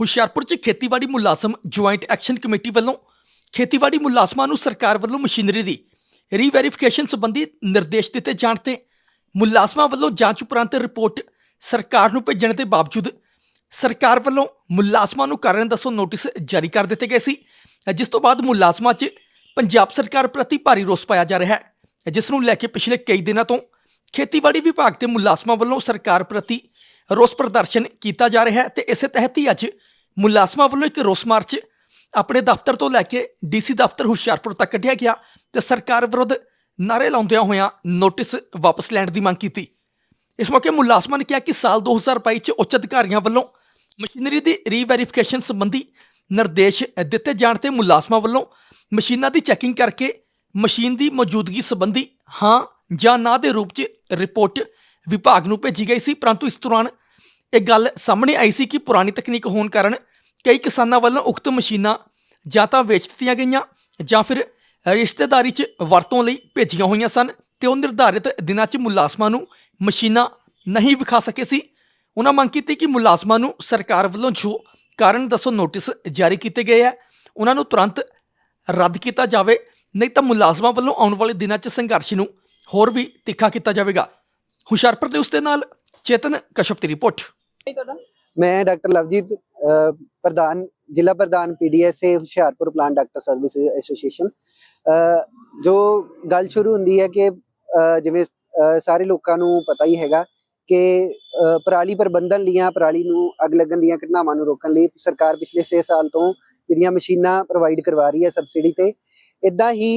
ਹੁਸ਼ਿਆਰਪੁਰ 'ਚ ਖੇਤੀਬਾੜੀ ਮੁਲਾਜ਼ਮ ਜੁਆਇੰਟ ਐਕਸ਼ਨ ਕਮੇਟੀ ਵੱਲੋਂ ਖੇਤੀਬਾੜੀ ਮੁਲਾਜ਼ਮਾਂ ਨੂੰ ਸਰਕਾਰ ਵੱਲੋਂ ਮਸ਼ੀਨਰੀ ਦੀ ਰੀਵੈਰੀਫਿਕੇਸ਼ਨ ਸੰਬੰਧੀ ਨਿਰਦੇਸ਼ ਦਿੱਤੇ ਜਾਣ ਤੇ ਮੁਲਾਜ਼ਮਾਂ ਵੱਲੋਂ ਜਾਂਚ ਉਪਰੰਤ ਰਿਪੋਰਟ ਸਰਕਾਰ ਨੂੰ ਭੇਜਣ ਦੇ ਬਾਵਜੂਦ ਸਰਕਾਰ ਵੱਲੋਂ ਮੁਲਾਜ਼ਮਾਂ ਨੂੰ ਕਾਰਨ ਦੱਸੋ ਨੋਟਿਸ ਜਾਰੀ ਕਰ ਦਿੱਤੇ ਗਏ ਸੀ। ਜਿਸ ਤੋਂ ਬਾਅਦ ਮੁਲਾਜ਼ਮਾਂ 'ਚ ਪੰਜਾਬ ਸਰਕਾਰ ਪ੍ਰਤੀ ਭਾਰੀ ਰੋਸ ਪਾਇਆ ਜਾ ਰਿਹਾ ਹੈ। ਜਿਸ ਨੂੰ ਲੈ ਕੇ ਪਿਛਲੇ ਕਈ ਦਿਨਾਂ ਤੋਂ ਖੇਤੀਬਾੜੀ ਵਿਭਾਗ ਦੇ ਮੁਲਾਜ਼ਮਾਂ ਵੱਲੋਂ ਸਰਕਾਰ ਪ੍ਰਤੀ ਰੋਸ ਪ੍ਰਦਰਸ਼ਨ ਕੀਤਾ ਜਾ ਰਿਹਾ ਹੈ ਤੇ ਇਸੇ ਤਹਿਤ ਹੀ ਅੱਜ ਮੁਲਾਜ਼ਮਾਂ ਵੱਲੋਂ ਇੱਕ ਰੋਸ ਮਾਰਚ ਆਪਣੇ ਦਫ਼ਤਰ ਤੋਂ ਲੈ ਕੇ ਡੀਸੀ ਦਫ਼ਤਰ ਹੁਸ਼ਿਆਰਪੁਰ ਤੱਕ ਕੱਢਿਆ ਗਿਆ ਤੇ ਸਰਕਾਰ ਵਿਰੁੱਧ ਨਾਰੇ ਲਾਉਂਦਿਆਂ ਹੋਇਆਂ ਨੋਟਿਸ ਵਾਪਸ ਲੈਣ ਦੀ ਮੰਗ ਕੀਤੀ। ਇਸ ਮੌਕੇ ਮੁਲਾਜ਼ਮਾਂ ਨੇ ਕਿਹਾ ਕਿ ਸਾਲ 2022 ਚ ਉੱਚ ਅਧਿਕਾਰੀਆਂ ਵੱਲੋਂ ਮਸ਼ੀਨਰੀ ਦੀ ਰੀਵੈਰੀਫਿਕੇਸ਼ਨ ਸੰਬੰਧੀ ਨਿਰਦੇਸ਼ ਦਿੱਤੇ ਜਾਣ ਤੇ ਮੁਲਾਜ਼ਮਾਂ ਵੱਲੋਂ ਮਸ਼ੀਨਾਂ ਦੀ ਚੈਕਿੰਗ ਕਰਕੇ ਮਸ਼ੀਨ ਦੀ ਮੌਜੂਦਗੀ ਸੰਬੰਧੀ ਹਾਂ ਜਾਂ ਨਾ ਦੇ ਰੂਪ 'ਚ ਰਿਪੋਰਟ ਵਿਭਾਗ ਨੂੰ ਭੇਜੀ ਗਈ ਸੀ, ਪਰੰਤੂ ਇਸ ਦੌਰਾਨ ਇਹ ਗੱਲ ਸਾਹਮਣੇ ਆਈ ਸੀ ਕਿ ਪੁਰਾਣੀ ਤਕਨੀਕ ਹੋਣ ਕਾਰਨ ਕਈ ਕਿਸਾਨਾਂ ਵੱਲੋਂ ਉਕਤ ਮਸ਼ੀਨਾਂ ਜਾਂ ਤਾਂ ਵੇਚ ਦਿੱਤੀਆਂ ਗਈਆਂ ਜਾਂ ਫਿਰ ਰਿਸ਼ਤੇਦਾਰੀ 'ਚ ਵਰਤੋਂ ਲਈ ਭੇਜੀਆਂ ਹੋਈਆਂ ਸਨ ਤੇ ਉਹ ਨਿਰਧਾਰਿਤ ਦਿਨਾਂ 'ਚ ਮੁਲਾਜ਼ਮਾਂ ਨੂੰ ਮਸ਼ੀਨਾਂ ਨਹੀਂ ਵਿਖਾ ਸਕੇ ਸੀ। ਉਹਨਾਂ ਮੰਗ ਕੀਤੀ ਕਿ ਮੁਲਾਜ਼ਮਾਂ ਨੂੰ ਸਰਕਾਰ ਵੱਲੋਂ ਜੋ ਕਾਰਨ ਦੱਸੋ ਨੋਟਿਸ ਜਾਰੀ ਕੀਤੇ ਗਏ ਹੈ ਉਹਨਾਂ ਨੂੰ ਤੁਰੰਤ ਰੱਦ ਕੀਤਾ ਜਾਵੇ ਨਹੀਂ ਤਾਂ ਮੁਲਾਜ਼ਮਾਂ ਵੱਲੋਂ ਆਉਣ ਵਾਲੇ ਦਿਨਾਂ 'ਚ ਸੰਘਰਸ਼ ਨੂੰ ਹੋਰ ਵੀ ਤਿੱਖਾ ਕੀਤਾ ਜਾਵੇਗਾ। ਹੁਸ਼ਿਆਰਪੁਰ ਦੇ ਉਸ ਦੇ ਨਾਲ ਚੇਤਨ ਕਸ਼ਪ ਦੀ ਰਿਪੋਰਟ। ਮੈਂ ਡਾਕਟਰ ਲਵਜੀਤ ਪ੍ਰਧਾਨ, ਜ਼ਿਲ੍ਹਾ ਪ੍ਰਧਾਨ PDSA Hoshiarpur plant doctor service association ਜੋ ਗੱਲ ਸ਼ੁਰੂ ਹੁੰਦੀ ਹੈ ਕਿ ਜਿਵੇਂ ਸਾਰੇ ਲੋਕਾਂ ਨੂੰ ਪਤਾ ਹੀ ਹੈਗਾ ਕਿ ਪਰਾਲੀ ਪ੍ਰਬੰਧਨ ਲੀਆਂ, ਪਰਾਲੀ ਨੂੰ ਅੱਗ ਲੱਗਣ ਦੀਆਂ ਘਟਨਾਵਾਂ ਨੂੰ ਰੋਕਣ ਲਈ ਸਰਕਾਰ ਪਿਛਲੇ 6 ਸਾਲ ਤੋਂ ਜਿਹੜੀਆਂ ਮਸ਼ੀਨਾਂ ਪ੍ਰੋਵਾਈਡ ਕਰਵਾ ਰਹੀ ਹੈ ਸਬਸਿਡੀ ਤੇ ਇਦਾਂ ਹੀ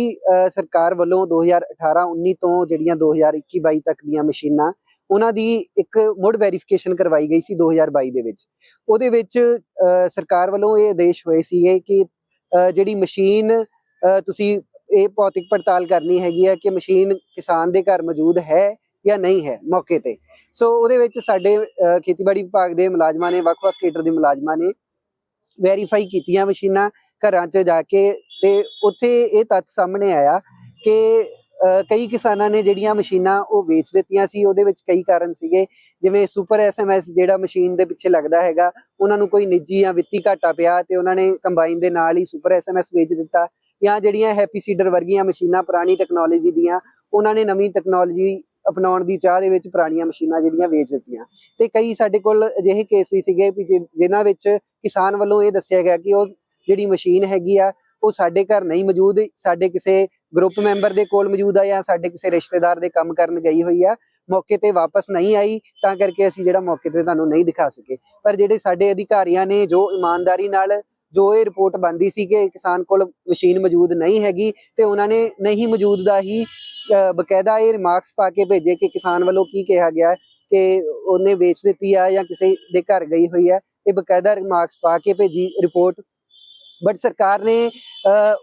ਸਰਕਾਰ ਵੱਲੋਂ 2018-19 ਤੋਂ ਜਿਹੜੀਆਂ 2021-22 ਤੱਕ ਦੀਆਂ ਮਸ਼ੀਨਾਂ ਉਹਨਾਂ ਦੀ ਇੱਕ ਮੁੜ ਵੈਰੀਫਿਕੇਸ਼ਨ ਕਰਵਾਈ ਗਈ ਸੀ 2022 ਦੇ ਵਿੱਚ। ਉਹਦੇ ਵਿੱਚ ਸਰਕਾਰ ਵੱਲੋਂ ਇਹ ਆਦੇਸ਼ ਹੋਏ ਸੀਗੇ ਕਿ ਜਿਹੜੀ ਮਸ਼ੀਨ ਤੁਸੀਂ ਇਹ ਭੌਤਿਕ ਪੜਤਾਲ ਕਰਨੀ ਹੈਗੀ ਹੈ ਕਿ ਮਸ਼ੀਨ ਕਿਸਾਨ ਦੇ ਘਰ ਮੌਜੂਦ ਹੈ ਜਾਂ ਨਹੀਂ ਹੈ ਮੌਕੇ ਤੇ। ਸੋ ਉਹਦੇ ਵਿੱਚ ਸਾਡੇ ਖੇਤੀਬਾੜੀ ਵਿਭਾਗ ਦੇ ਮੁਲਾਜ਼ਮਾਂ ਨੇ, ਵੱਖ-ਵੱਖ ਕੇਡਰ ਦੇ ਮੁਲਾਜ਼ਮਾਂ ਨੇ ਵੈਰੀਫਾਈ ਕੀਤੀਆਂ ਮਸ਼ੀਨਾਂ ਘਰਾਂ 'ਚ ਜਾ ਕੇ ਤੇ ਉੱਥੇ ਇਹ ਤੱਥ ਸਾਹਮਣੇ ਆਇਆ ਕਿ ਕਈ ਕਿਸਾਨਾਂ ਨੇ ਜਿਹੜੀਆਂ ਮਸ਼ੀਨਾਂ ਉਹ ਵੇਚ ਦਿੱਤੀਆਂ ਸੀ, ਉਹਦੇ ਵਿੱਚ ਕਈ ਕਾਰਨ ਸੀਗੇ। ਜਿਵੇਂ ਸੁਪਰ ਐਸਐਮਐਸ ਜਿਹੜਾ ਮਸ਼ੀਨ ਦੇ ਪਿੱਛੇ ਲੱਗਦਾ ਹੈਗਾ, ਉਹਨਾਂ ਨੂੰ ਕੋਈ ਨਿੱਜੀ ਜਾਂ ਵਿੱਤੀ ਘਾਟਾ ਪਿਆ ਤੇ ਉਹਨਾਂ ਨੇ ਕੰਬਾਈਨ ਦੇ ਨਾਲ ਹੀ ਸੁਪਰ ਐਸਐਮਐਸ ਵੇਚ ਦਿੱਤਾ। ਜਾਂ ਜਿਹੜੀਆਂ ਹੈਪੀ ਸੀਡਰ ਵਰਗੀਆਂ ਮਸ਼ੀਨਾਂ ਪੁਰਾਣੀ ਟੈਕਨੋਲੋਜੀ ਦੀਆਂ, ਉਹਨਾਂ ਨੇ ਨਵੀਂ ਟੈਕਨੋਲੋਜੀ ਅਪਣਾਉਣ ਦੀ ਚਾਹ ਦੇ ਵਿੱਚ ਪੁਰਾਣੀਆਂ ਮਸ਼ੀਨਾਂ ਜਿਹੜੀਆਂ ਵੇਚ ਦਿੱਤੀਆਂ। ਤੇ ਕਈ ਸਾਡੇ ਕੋਲ ਅਜਿਹੇ ਕੇਸ ਵੀ ਸੀਗੇ ਵੀ ਜਿਨ੍ਹਾਂ ਵਿੱਚ ਕਿਸਾਨ ਵੱਲੋਂ ਇਹ ਦੱਸਿਆ ਗਿਆ ਕਿ ਉਹ ਜਿਹੜੀ ਮਸ਼ੀਨ ਹੈਗੀ ਆ ਉਹ ਸਾਡੇ ਘਰ ਨਹੀਂ ਮੌਜੂਦ, ਸਾਡੇ ਕਿਸੇ ਗਰੁੱਪ ਮੈਂਬਰ ਦੇ ਕੋਲ ਮੌਜੂਦ ਆ ਜਾਂ ਸਾਡੇ ਕਿਸੇ ਰਿਸ਼ਤੇਦਾਰ ਦੇ ਕੰਮ ਕਰਨ ਗਈ ਹੋਈ ਆ, ਮੌਕੇ ਤੇ ਵਾਪਸ ਨਹੀਂ ਆਈ, ਤਾਂ ਕਰਕੇ ਅਸੀਂ ਜਿਹੜਾ ਮੌਕੇ ਤੇ ਤੁਹਾਨੂੰ ਨਹੀਂ ਦਿਖਾ ਸਕੇ। ਪਰ ਜਿਹੜੇ ਸਾਡੇ ਅਧਿਕਾਰੀਆਂ ਨੇ, ਜੋ ਇਮਾਨਦਾਰੀ ਨਾਲ, ਜੋ ਇਹ ਰਿਪੋਰਟ ਬੰਦੀ ਸੀ ਕਿ ਕਿਸਾਨ ਕੋਲ ਮਸ਼ੀਨ ਮੌਜੂਦ ਨਹੀਂ ਹੈਗੀ, ਤੇ ਉਹਨਾਂ ਨੇ ਨਹੀਂ ਮੌਜੂਦ ਦਾ ਹੀ ਬਕਾਇਦਾ ਇਹ ਰਿਮਾਰਕਸ ਪਾ ਕੇ ਭੇਜੇ ਕਿ ਕਿਸਾਨ ਵੱਲੋਂ ਕੀ ਕਿਹਾ ਗਿਆ ਕਿ ਉਹਨੇ ਵੇਚ ਦਿੱਤੀ ਆ ਜਾਂ ਕਿਸੇ ਦੇ ਘਰ ਗਈ ਹੋਈ ਹੈ ਇਹ ਬਕਾਇਦਾ ਰਿਮਾਰਕਸ ਪਾ ਕੇ ਭੇਜੀ ਰਿਪੋਰਟ ਬਟ ਸਰਕਾਰ ਨੇ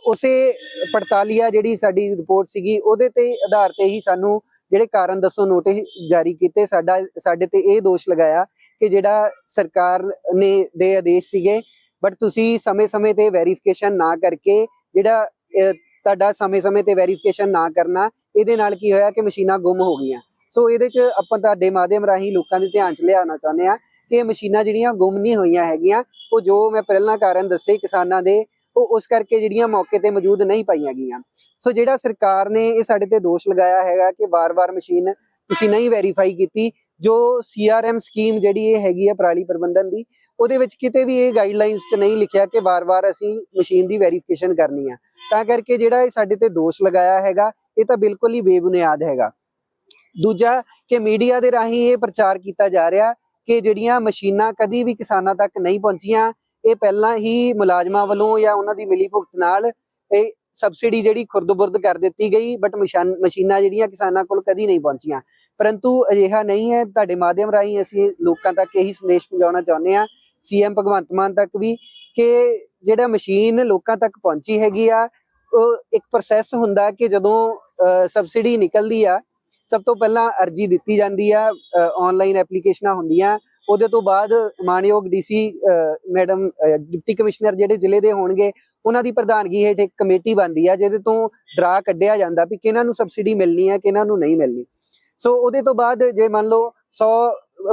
ਉਸੇ ਪੜਤਾਲੀਆ ਜਿਹੜੀ ਸਾਡੀ ਰਿਪੋਰਟ ਸੀਗੀ, ਉਹਦੇ ਤੇ ਆਧਾਰ ਤੇ ਹੀ ਸਾਨੂੰ ਜਿਹੜੇ ਕਾਰਨ ਦੱਸੋ ਨੋਟਿਸ ਜਾਰੀ ਕੀਤੇ, ਸਾਡਾ, ਸਾਡੇ ਤੇ ਇਹ ਦੋਸ਼ ਲਗਾਇਆ ਕਿ ਜਿਹੜਾ ਸਰਕਾਰ ਨੇ ਦੇ ਆਦੇਸ਼ ਸੀਗੇ ਬਟ ਤੁਸੀਂ ਸਮੇਂ-ਸਮੇਂ ਤੇ ਵੈਰੀਫਿਕੇਸ਼ਨ ਨਾ ਕਰਕੇ ਜਿਹੜਾ ਤੁਹਾਡਾ ਸਮੇਂ-ਸਮੇਂ ਤੇ ਵੈਰੀਫਿਕੇਸ਼ਨ ਨਾ ਕਰਨਾ, ਇਹਦੇ ਨਾਲ ਕੀ ਹੋਇਆ ਕਿ ਮਸ਼ੀਨਾਂ ਗੁੰਮ ਹੋ ਗਈਆਂ। ਸੋ ਇਹਦੇ ਚ ਆਪਾਂ ਤੁਹਾਡੇ ਮਾਧਿਅਮ ਰਾਹੀਂ ਲੋਕਾਂ ਦੇ ਧਿਆਨ ਚ ਲਿਆਉਣਾ ਚਾਹੁੰਦੇ ਆ ਕਿ ਇਹ ਮਸ਼ੀਨਾਂ ਜਿਹੜੀਆਂ ਗੁੰਮ ਨਹੀਂ ਹੋਈਆਂ ਹੈਗੀਆਂ, ਉਹ ਜੋ ਮੈਂ ਪਹਿਲਾਂ ਕਾਰਨ ਦੱਸੇ ਕਿਸਾਨਾਂ ਦੇ, ਉਹ ਉਸ ਕਰਕੇ ਜਿਹੜੀਆਂ ਮੌਕੇ ਤੇ ਮੌਜੂਦ ਨਹੀਂ ਪਾਈਆਂ ਗਈਆਂ। ਸੋ ਜਿਹੜਾ ਸਰਕਾਰ ਨੇ ਇਹ ਸਾਡੇ ਤੇ ਦੋਸ਼ ਲਗਾਇਆ ਹੈਗਾ ਕਿ ਵਾਰ-ਵਾਰ ਮਸ਼ੀਨ ਤੁਸੀਂ ਨਹੀਂ ਵੈਰੀਫਾਈ ਕੀਤੀ, ਜੋ ਸੀਆਰਐਮ ਸਕੀਮ ਜਿਹੜੀ ਇਹ ਹੈਗੀ ਆ ਪਰਾਲੀ ਪ੍ਰਬੰਧਨ ਦੀ, ਉਹਦੇ ਵਿੱਚ ਕਿਤੇ ਵੀ ਇਹ ਗਾਈਡਲਾਈਨਸ 'ਚ ਨਹੀਂ ਲਿਖਿਆ ਕਿ ਵਾਰ-ਵਾਰ ਅਸੀਂ ਮਸ਼ੀਨ ਦੀ ਵੈਰੀਫਿਕੇਸ਼ਨ ਕਰਨੀ ਆ। ਤਾਂ ਕਰਕੇ ਜਿਹੜਾ ਇਹ ਸਾਡੇ ਤੇ ਦੋਸ਼ ਲਗਾਇਆ ਹੈਗਾ, ਇਹ ਤਾਂ ਬਿਲਕੁਲ ਹੀ ਬੇਬੁਨਿਆਦ ਹੈਗਾ। ਦੂਜਾ, ਕਿ ਮੀਡੀਆ ਦੇ ਰਾਹੀਂ ਇਹ ਪ੍ਰਚਾਰ ਕੀਤਾ ਜਾ ਰਿਹਾ ਕਿ ਜਿਹੜੀਆਂ ਮਸ਼ੀਨਾਂ ਕਦੀ ਵੀ ਕਿਸਾਨਾਂ ਤੱਕ ਨਹੀਂ ਪਹੁੰਚੀਆਂ, ਇਹ ਪਹਿਲਾਂ ਹੀ ਮੁਲਾਜ਼ਮਾਂ ਵੱਲੋਂ ਜਾਂ ਉਹਨਾਂ ਦੀ ਮਿਲੀ ਭੁਗਤ ਨਾਲ ਇਹ ਸਬਸਿਡੀ ਜਿਹੜੀ ਖੁਰਦ-ਬੁਰਦ ਕਰ ਦਿੱਤੀ ਗਈ ਬਟ ਮਸ਼ੀਨਾਂ ਜਿਹੜੀਆਂ ਕਿਸਾਨਾਂ ਕੋਲ ਕਦੀ ਨਹੀਂ ਪਹੁੰਚੀਆਂ। ਪਰੰਤੂ ਅਜਿਹਾ ਨਹੀਂ ਹੈ, ਤੁਹਾਡੇ ਮਾਧਿਅਮ ਰਾਹੀਂ ਅਸੀਂ ਲੋਕਾਂ ਤੱਕ ਇਹੀ ਸੰਦੇਸ਼ ਪਹੁੰਚਾਉਣਾ ਚਾਹੁੰਦੇ ਆ ਸੀਐਮ ਭਗਵੰਤ ਮਾਨ ਤੱਕ ਵੀ, ਕਿ ਜਿਹੜਾ ਮਸ਼ੀਨ ਲੋਕਾਂ ਤੱਕ ਪਹੁੰਚੀ ਹੈਗੀ ਆ, ਉਹ ਇੱਕ ਪ੍ਰੋਸੈਸ ਹੁੰਦਾ ਕਿ ਜਦੋਂ ਸਬਸਿਡੀ ਨਿਕਲਦੀ ਆ ਸਭ ਤੋਂ ਪਹਿਲਾਂ ਅਰਜੀ ਦਿੱਤੀ ਜਾਂਦੀ ਆ ਆਨਲਾਈਨ ਐਪਲੀਕੇਸ਼ਨਾਂ ਹੁੰਦੀਆਂ। ਉਹਦੇ ਤੋਂ ਬਾਅਦ ਮਾਨਯੋਗ ਡੀਸੀ ਮੈਡਮ ਡਿਪਟੀ ਕਮਿਸ਼ਨਰ ਜਿਹੜੇ ਜ਼ਿਲ੍ਹੇ ਦੇ ਹੋਣਗੇ, ਉਹਨਾਂ ਦੀ ਪ੍ਰਧਾਨਗੀ ਹੇਠ ਇੱਕ ਕਮੇਟੀ ਬਣਦੀ ਆ, ਜਿਹਦੇ ਤੋਂ ਡਰਾ ਕੱਢਿਆ ਜਾਂਦਾ ਵੀ ਕਿਹਨਾਂ ਨੂੰ ਸਬਸਿਡੀ ਮਿਲਣੀ ਹੈ ਕਿਹਨਾਂ ਨੂੰ ਨਹੀਂ ਮਿਲਣੀ। ਸੋ ਉਹਦੇ ਤੋਂ ਬਾਅਦ ਜੇ ਮੰਨ ਲਓ 100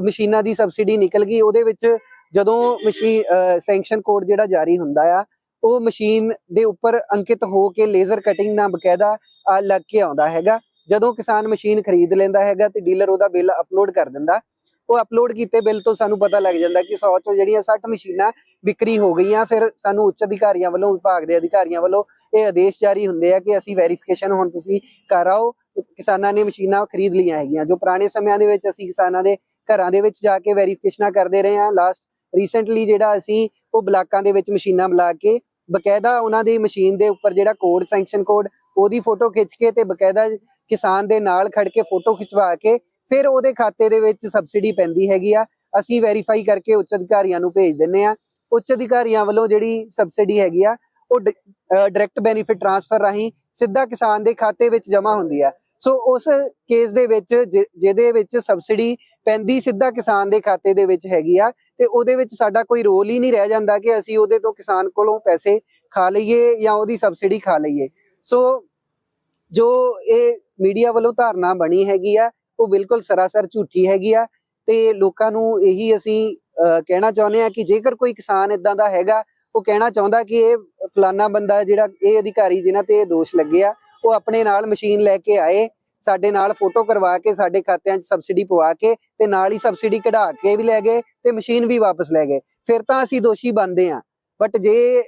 ਮਸ਼ੀਨਾਂ ਦੀ ਸਬਸਿਡੀ ਨਿਕਲ ਗਈ, ਉਹਦੇ ਵਿੱਚ ਜਦੋਂ ਮਸ਼ੀਨ ਸੈਂਕਸ਼ਨ ਕੋਡ ਜਿਹੜਾ ਜਾਰੀ ਹੁੰਦਾ ਆ, ਉਹ ਮਸ਼ੀਨ ਦੇ ਉੱਪਰ ਅੰਕਿਤ ਹੋ ਕੇ ਲੇਜ਼ਰ ਕਟਿੰਗ ਨਾਲ ਬਕਾਇਦਾ ਲੱਗ ਕੇ ਆਉਂਦਾ ਹੈਗਾ। ਜਦੋਂ ਕਿਸਾਨ ਮਸ਼ੀਨ ਖਰੀਦ ਲੈਂਦਾ ਹੈਗਾ ਤੇ ਡੀਲਰ ਉਹਦਾ ਬਿੱਲ ਅਪਲੋਡ ਕਰ ਦਿੰਦਾ, ਉਹ ਅਪਲੋਡ ਕੀਤੇ ਬਿੱਲ ਤੋਂ ਸਾਨੂੰ ਪਤਾ ਲੱਗ ਜਾਂਦਾ ਕਿ 100 ਚੋਂ ਜਿਹੜੀਆਂ 60 ਮਸ਼ੀਨਾਂ ਵਿਕਰੀ ਹੋ ਗਈਆਂ, ਫਿਰ ਸਾਨੂੰ ਉੱਚ ਅਧਿਕਾਰੀਆਂ ਵੱਲੋਂ, ਵਿਭਾਗ ਦੇ ਅਧਿਕਾਰੀਆਂ ਵੱਲੋਂ ਇਹ ਆਦੇਸ਼ ਜਾਰੀ ਹੁੰਦੇ ਆ ਕਿ ਅਸੀਂ ਵੈਰੀਫਿਕੇਸ਼ਨ ਹੁਣ ਤੁਸੀਂ ਕਰ ਕਿਸਾਨਾਂ ਨੇ ਮਸ਼ੀਨਾਂ ਖਰੀਦ ਲਈਆਂ ਹੈਗੀਆਂ, ਜੋ ਪੁਰਾਣੇ ਸਮਿਆਂ ਦੇ ਵਿੱਚ ਅਸੀਂ ਕਿਸਾਨਾਂ ਦੇ ਘਰਾਂ ਦੇ ਵਿੱਚ ਜਾ ਕੇ ਵੈਰੀਫਿਕੇਸ਼ਨਾਂ ਕਰਦੇ ਰਹੇ ਹਾਂ ਲਾਸਟ ਰੀਸੈਂਟਲੀ ਜਿਹੜਾ ਅਸੀਂ ਉਹ ਬਲਾਕਾਂ ਦੇ ਵਿੱਚ ਮਸ਼ੀਨਾਂ ਬੁਲਾ ਕੇ ਬਕਾਇਦਾ ਉਹਨਾਂ ਦੀ ਮਸ਼ੀਨ ਦੇ ਉੱਪਰ ਜਿਹੜਾ ਕੋਡ ਸੈਂਕਸ਼ਨ ਕੋਡ ਉਹਦੀ ਫੋਟੋ ਖਿੱਚ ਕੇ ਤੇ ਬਕਾਇਦਾ ਕਿਸਾਨ ਦੇ ਨਾਲ ਖੜ ਕੇ ਫੋਟੋ ਖਿਚਵਾ ਕੇ ਫਿਰ ਉਹਦੇ ਖਾਤੇ ਦੇ ਵਿੱਚ ਸਬਸਿਡੀ ਪੈਂਦੀ ਹੈਗੀ ਆ। ਅਸੀਂ ਵੈਰੀਫਾਈ ਕਰਕੇ ਉੱਚ ਅਧਿਕਾਰੀਆਂ ਨੂੰ ਭੇਜ ਦਿੰਨੇ ਆ ਉੱਚ ਅਧਿਕਾਰੀਆਂ ਵੱਲੋਂ ਜਿਹੜੀ ਸਬਸਿਡੀ ਹੈਗੀ ਆ, ਉਹ ਡਾਇਰੈਕਟ ਬੈਨੀਫਿਟ ਟ੍ਰਾਂਸਫਰ ਰਾਹੀਂ ਸਿੱਧਾ ਕਿਸਾਨ ਦੇ ਖਾਤੇ ਵਿੱਚ ਜਮ੍ਹਾਂ ਹੁੰਦੀ ਆ। ਸੋ ਉਸ ਕੇਸ ਦੇ ਵਿੱਚ ਜਿ- ਜਿਹਦੇ ਵਿੱਚ ਸਬਸਿਡੀ ਪੈਂਦੀ ਸਿੱਧਾ ਕਿਸਾਨ ਦੇ ਖਾਤੇ ਦੇ ਵਿੱਚ ਹੈਗੀ ਆ ਤੇ ਉਹਦੇ ਵਿੱਚ ਸਾਡਾ ਕੋਈ ਰੋਲ ਹੀ ਨਹੀਂ ਰਹਿ ਜਾਂਦਾ ਕਿ ਅਸੀਂ ਉਹਦੇ ਤੋਂ ਕਿਸਾਨ ਕੋਲੋਂ ਪੈਸੇ ਖਾ ਲਈਏ ਜਾਂ ਉਹਦੀ ਸਬਸਿਡੀ ਖਾ ਲਈਏ। ਸੋ ਜੋ ਇਹ ਮੀਡੀਆ ਵੱਲੋਂ ਧਾਰਨਾ ਬਣੀ ਹੈਗੀ ਆ, ਉਹ ਬਿਲਕੁਲ ਸਰਾਸਰ ਝੂਠੀ ਹੈਗੀ ਆ ਤੇ ਲੋਕਾਂ ਨੂੰ ਇਹੀ ਅਸੀਂ ਕਹਿਣਾ ਚਾਹੁੰਦੇ ਆ ਕਿ ਜੇਕਰ ਕੋਈ ਕਿਸਾਨ ਇਦਾਂ ਦਾ ਹੈਗਾ, ਉਹ ਕਹਿਣਾ ਚਾਹੁੰਦਾ ਕਿ ਇਹ ਫਲਾਨਾ ਬੰਦਾ ਜਿਹੜਾ ਇਹ ਅਧਿਕਾਰੀ ਜਿਨ੍ਹਾਂ ਤੇ ਇਹ ਦੋਸ਼ ਲੱਗੇ ਆ, ਉਹ ਆਪਣੇ ਨਾਲ ਮਸ਼ੀਨ ਲੈ ਕੇ ਆਏ, ਸਾਡੇ ਨਾਲ ਫੋਟੋ ਕਰਵਾ ਕੇ, ਸਾਡੇ ਖਾਤਿਆਂ 'ਚ ਸਬਸਿਡੀ ਪਵਾ ਕੇ ਤੇ ਨਾਲ ਹੀ ਸਬਸਿਡੀ ਕਢਾ ਕੇ ਵੀ ਲੈ ਗਏ ਤੇ ਮਸ਼ੀਨ ਵੀ ਵਾਪਸ ਲੈ ਗਏ। ਫਿਰ ਤਾਂ ਅਸੀਂ ਦੋਸ਼ੀ ਬਣਦੇ ਆ ਬਟ ਜੇ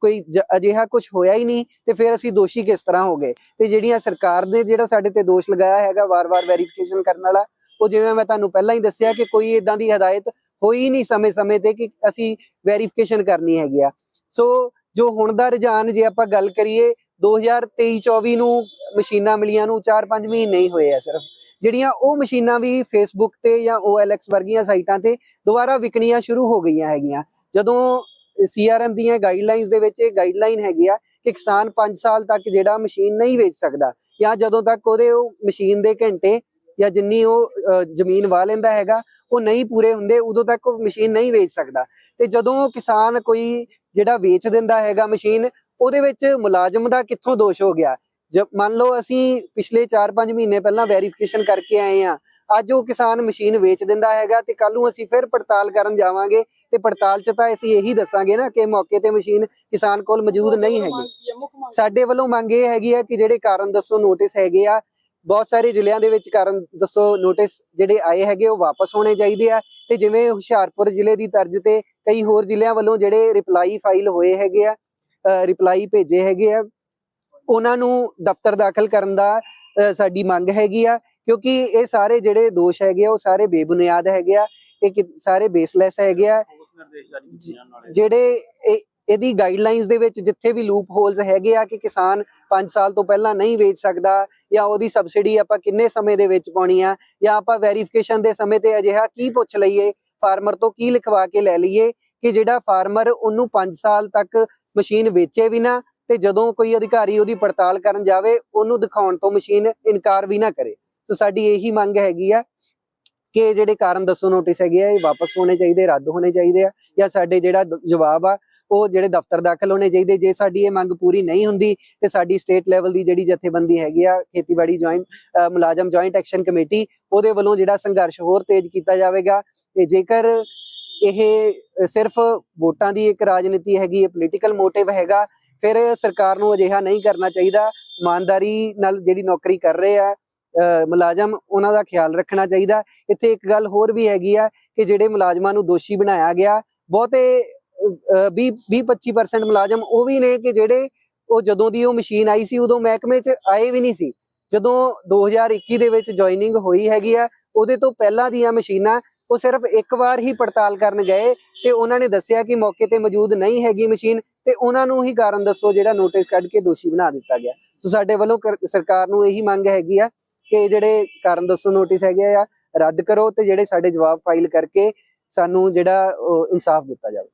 ਕੋਈ ਅਜਿਹਾ ਕੁਝ ਹੋਇਆ ਹੀ ਨਹੀਂ ਤੇ ਫਿਰ ਅਸੀਂ ਦੋਸ਼ੀ ਕਿਸ ਤਰ੍ਹਾਂ ਹੋ ਗਏ? ਤੇ ਜਿਹੜੀਆਂ ਸਰਕਾਰ ਨੇ ਜਿਹੜਾ ਸਾਡੇ ਤੇ ਦੋਸ਼ ਲਗਾਇਆ ਹੈਗਾ ਵਾਰ-ਵਾਰ ਵੈਰੀਫਿਕੇਸ਼ਨ ਕਰਨ ਵਾਲਾ, ਉਹ ਜਿਵੇਂ ਮੈਂ ਤੁਹਾਨੂੰ ਪਹਿਲਾਂ ਹੀ ਦੱਸਿਆ ਕਿ ਕੋਈ ਇਦਾਂ ਦੀ ਹਦਾਇਤ ਹੋਈ ਨਹੀਂ ਸਮੇਂ-ਸਮੇਂ ਤੇ ਕਿ ਅਸੀਂ ਵੈਰੀਫਿਕੇਸ਼ਨ ਕਰਨੀ ਹੈਗੀ ਆ। ਸੋ ਜੋ ਹੁਣ ਦਾ ਰੁਝਾਨ ਜੇ ਆਪਾਂ ਗੱਲ ਕਰੀਏ 2023-24 ਨੂੰ ਮਸ਼ੀਨਾਂ ਮਿਲੀਆਂ ਨੂੰ 4-5 ਮਹੀਨੇ ਹੀ ਹੋਏ ਆ ਸਿਰਫ। ਜਿਹੜੀਆਂ ਉਹ ਮਸ਼ੀਨਾਂ ਵੀ ਫੇਸਬੁੱਕ ਤੇ ਜਾਂ OLX ਵਰਗੀਆਂ ਸਾਈਟਾਂ ਤੇ ਦੁਬਾਰਾ ਵਿਕਣੀਆਂ ਸ਼ੁਰੂ ਹੋ ਗਈਆਂ ਹੈਗੀਆਂ। ਜਦੋਂ ਸੀਆਰਐਮ ਦੀਆਂ ਗਾਈਡਲਾਈਨਸ ਦੇ ਵਿੱਚ ਇਹ ਗਾਈਡਲਾਈਨ ਹੈਗੀ ਆ ਕਿ ਕਿਸਾਨ 5 ਸਾਲ ਤੱਕ ਜਿਹੜਾ ਮਸ਼ੀਨ ਨਹੀਂ ਵੇਚ ਸਕਦਾ ਜਾਂ ਜਦੋਂ ਤੱਕ ਉਹਦੇ ਉਹ ਮਸ਼ੀਨ ਦੇ ਘੰਟੇ ਜਾਂ ਜਿੰਨੀ ਉਹ ਜ਼ਮੀਨ ਵਾਹ ਲੈਂਦਾ ਹੈਗਾ, ਉਹ ਨਹੀਂ ਪੂਰੇ ਹੁੰਦੇ, ਉਦੋਂ ਤੱਕ ਉਹ ਮਸ਼ੀਨ ਨਹੀਂ ਵੇਚ ਸਕਦਾ। ਤੇ ਜਦੋਂ ਕਿਸਾਨ ਕੋਈ ਜਿਹੜਾ ਵੇਚ ਦਿੰਦਾ ਹੈਗਾ ਮਸ਼ੀਨ, ਉਹਦੇ ਵਿੱਚ ਮੁਲਾਜ਼ਮ ਦਾ ਕਿੱਥੋਂ ਦੋਸ਼ ਹੋ ਗਿਆ? ਜਦ ਮੰਨ ਲਓ ਅਸੀਂ ਪਿਛਲੇ 4-5 ਮਹੀਨੇ ਪਹਿਲਾਂ ਵੈਰੀਫਿਕੇਸ਼ਨ ਕਰਕੇ ਆਏ ਆ ਅੱਜ ਉਹ ਕਿਸਾਨ ਮਸ਼ੀਨ ਵੇਚ ਦਿੰਦਾ ਹੈਗਾ ਤੇ ਕੱਲ ਨੂੰ ਅਸੀਂ ਫਿਰ ਪੜਤਾਲ ਕਰਨ ਜਾਵਾਂਗੇ ਤੇ ਪੜਤਾਲ 'ਚ ਤਾਂ ਅਸੀਂ ਇਹੀ ਦੱਸਾਂਗੇ ਨਾ ਕਿ ਮੌਕੇ ਤੇ ਮਸ਼ੀਨ ਕਿਸਾਨ ਕੋਲ ਮੌਜੂਦ ਨਹੀਂ ਹੈਗੀ। ਸਾਡੇ ਵੱਲੋਂ ਮੰਗ ਇਹ ਹੈਗੀ ਆ ਕਿ ਜਿਹੜੇ ਕਾਰਨ ਦੱਸੋ ਨੋਟਿਸ ਹੈਗੇ ਆ ਬਹੁਤ ਸਾਰੇ ਜ਼ਿਲ੍ਹਿਆਂ ਦੇ ਵਿੱਚ ਕਾਰਨ ਦੱਸੋ ਨੋਟਿਸ ਜਿਹੜੇ ਆਏ ਹੈਗੇ ਉਹ ਵਾਪਸ ਹੋਣੇ ਚਾਹੀਦੇ ਆ ਤੇ ਜਿਵੇਂ ਹੁਸ਼ਿਆਰਪੁਰ ਜ਼ਿਲ੍ਹੇ ਦੀ ਤਰਜ਼ ਤੇ ਕਈ ਹੋਰ ਜ਼ਿਲ੍ਹਿਆਂ ਵੱਲੋਂ ਜਿਹੜੇ ਰਿਪਲਾਈ ਫਾਈਲ ਹੋਏ ਹੈਗੇ ਆ ਰਿਪਲਾਈ ਭੇਜੇ ਹੈਗੇ ਆ ਉਹਨਾਂ ਨੂੰ ਦਫ਼ਤਰ ਦਾਖਲ ਕਰਨ ਦਾ ਸਾਡੀ ਮੰਗ ਹੈਗੀ ਆ ਕਿਉਂਕਿ ਇਹ ਸਾਰੇ ਜਿਹੜੇ ਦੋਸ਼ ਹੈਗੇ ਆ ਉਹ ਸਾਰੇ ਬੇਬੁਨਿਆਦ ਹੈਗੇ ਆ ਇਹ ਸਾਰੇ ਬੇਸਲੈਸ ਹੈਗੇ ਆ। ਜਿਹੜੇ ਇਹ- ਇਹਦੀ ਗਾਈਡਲਾਈਨਸ ਦੇ ਵਿੱਚ ਜਿੱਥੇ ਵੀ ਲੂਪ ਹੋਲਸ ਹੈਗੇ ਆ ਕਿ ਕਿਸਾਨ 5 ਸਾਲ ਤੋਂ ਪਹਿਲਾਂ ਨਹੀਂ ਵੇਚ ਸਕਦਾ ਜਾਂ ਉਹਦੀ ਸਬਸਿਡੀ ਆਪਾਂ ਕਿੰਨੇ ਸਮੇਂ ਦੇ ਵਿੱਚ ਪਾਉਣੀ ਆ ਜਾਂ ਆਪਾਂ ਵੈਰੀਫਿਕੇਸ਼ਨ ਦੇ ਸਮੇਂ ਤੇ ਅਜਿਹਾ ਕੀ ਪੁੱਛ ਲਈਏ ਫਾਰਮਰ ਤੋਂ ਕੀ ਲਿਖਵਾ ਕੇ ਲੈ ਲਈਏ ਕਿ ਜਿਹੜਾ ਫਾਰਮਰ ਉਹਨੂੰ 5 ਸਾਲ ਤੱਕ ਮਸ਼ੀਨ ਵੇਚੇ ਵੀ ਨਾ ਤੇ ਜਦੋਂ ਕੋਈ ਅਧਿਕਾਰੀ ਉਹਦੀ ਪੜਤਾਲ ਕਰਨ ਜਾਵੇ ਉਹਨੂੰ ਦਿਖਾਉਣ ਤੋਂ ਮਸ਼ੀਨ ਇਨਕਾਰ ਵੀ ਨਾ ਕਰੇ। ਸੋ ਸਾਡੀ ਇਹੀ ਮੰਗ ਹੈਗੀ ਆ ਕਿ ਜਿਹੜੇ ਕਾਰਨ ਦੱਸੋ ਨੋਟਿਸ ਹੈਗੇ ਆ, ਇਹ ਵਾਪਸ ਹੋਣੇ ਚਾਹੀਦੇ, ਰੱਦ ਹੋਣੇ ਚਾਹੀਦੇ ਆ, ਜਾਂ ਸਾਡੇ ਜਿਹੜਾ ਜਵਾਬ ਆ, ਉਹ ਜਿਹੜੇ ਦਫ਼ਤਰ ਦਾਖਲ ਹੋਣੇ ਚਾਹੀਦੇ, ਜੇ ਸਾਡੀ ਇਹ ਮੰਗ ਪੂਰੀ ਨਹੀਂ ਹੁੰਦੀ ਤੇ ਸਾਡੀ ਸਟੇਟ ਲੈਵਲ ਦੀ ਜਿਹੜੀ ਜਥੇਬੰਦੀ ਹੈਗੀ ਆ, ਖੇਤੀਬਾੜੀ ਜੁਆਇੰਟ ਮੁਲਾਜ਼ਮ ਜੁਆਇੰਟ ਐਕਸ਼ਨ ਕਮੇਟੀ ਉਹਦੇ ਵੱਲੋਂ ਜਿਹੜਾ ਸੰਘਰਸ਼ ਹੋਰ ਤੇਜ਼ ਕੀਤਾ ਜਾਵੇਗਾ ਤੇ ਜੇਕਰ ਇਹ ਸਿਰਫ ਵੋਟਾਂ ਦੀ ਇੱਕ ਰਾਜਨੀਤੀ ਹੈਗੀ ਹੈ ਪੋਲੀਟੀਕਲ ਮੋਟਿਵ ਹੈਗਾ, ਫਿਰ ਸਰਕਾਰ ਨੂੰ ਅਜਿਹਾ ਨਹੀਂ ਕਰਨਾ ਚਾਹੀਦਾ, ਇਮਾਨਦਾਰੀ ਨਾਲ ਜਿਹੜੀ ਨੌਕਰੀ ਕਰ ਰਹੇ ਆ ਮੁਲਾਜ਼ਮ ਉਹਨਾਂ ਦਾ ਖਿਆਲ ਰੱਖਣਾ ਚਾਹੀਦਾ। ਇੱਥੇ ਇੱਕ ਗੱਲ ਹੋਰ ਵੀ ਹੈਗੀ ਆ ਕਿ ਜਿਹੜੇ ਮੁਲਾਜ਼ਮਾਂ ਨੂੰ ਦੋਸ਼ੀ ਬਣਾਇਆ ਗਿਆ, ਬਹੁਤੇ 20 25% ਮੁਲਾਜ਼ਮ ਉਹ ਵੀ ਨੇ ਕਿ ਜਿਹੜੇ ਉਹ ਜਦੋਂ ਦੀ ਉਹ ਮਸ਼ੀਨ ਆਈ ਸੀ ਉਦੋਂ ਮਹਿਕਮੇ 'ਚ ਆਏ ਵੀ ਨਹੀਂ ਸੀ। ਜਦੋਂ 2021 ਦੇ ਵਿੱਚ ਜੁਆਇਨਿੰਗ ਹੋਈ ਹੈਗੀ ਆ, ਉਹਦੇ ਤੋਂ ਪਹਿਲਾਂ ਦੀਆਂ ਮਸ਼ੀਨਾਂ ਉਹ ਸਿਰਫ ਇੱਕ ਵਾਰ ਹੀ ਪੜਤਾਲ ਕਰਨ ਗਏ ਤੇ ਉਹਨਾਂ ਨੇ ਦੱਸਿਆ ਕਿ ਮੌਕੇ ਤੇ ਮੌਜੂਦ ਨਹੀਂ ਹੈਗੀ ਮਸ਼ੀਨ ਤੇ ਉਹਨਾਂ ਨੂੰ ਹੀ ਕਾਰਨ ਦੱਸੋ ਜਿਹੜਾ ਨੋਟਿਸ ਕੱਢ ਕੇ ਦੋਸ਼ੀ ਬਣਾ ਦਿੱਤਾ ਗਿਆ। ਸੋ ਸਾਡੇ ਵੱਲੋਂ ਕਰ- ਸਰਕਾਰ ਨੂੰ ਇਹੀ ਮੰਗ ਹੈਗੀ ਆ ਕਿ ਜਿਹੜੇ ਕਾਰਨ ਦੱਸੋ ਨੋਟਿਸ ਹੈਗੇ ਆ, ਰੱਦ ਕਰੋ ਤੇ ਜਿਹੜੇ ਸਾਡੇ ਜਵਾਬ ਫਾਈਲ ਕਰਕੇ ਸਾਨੂੰ ਜਿਹੜਾ ਉਹ ਇਨਸਾਫ ਦਿੱਤਾ ਜਾਵੇ।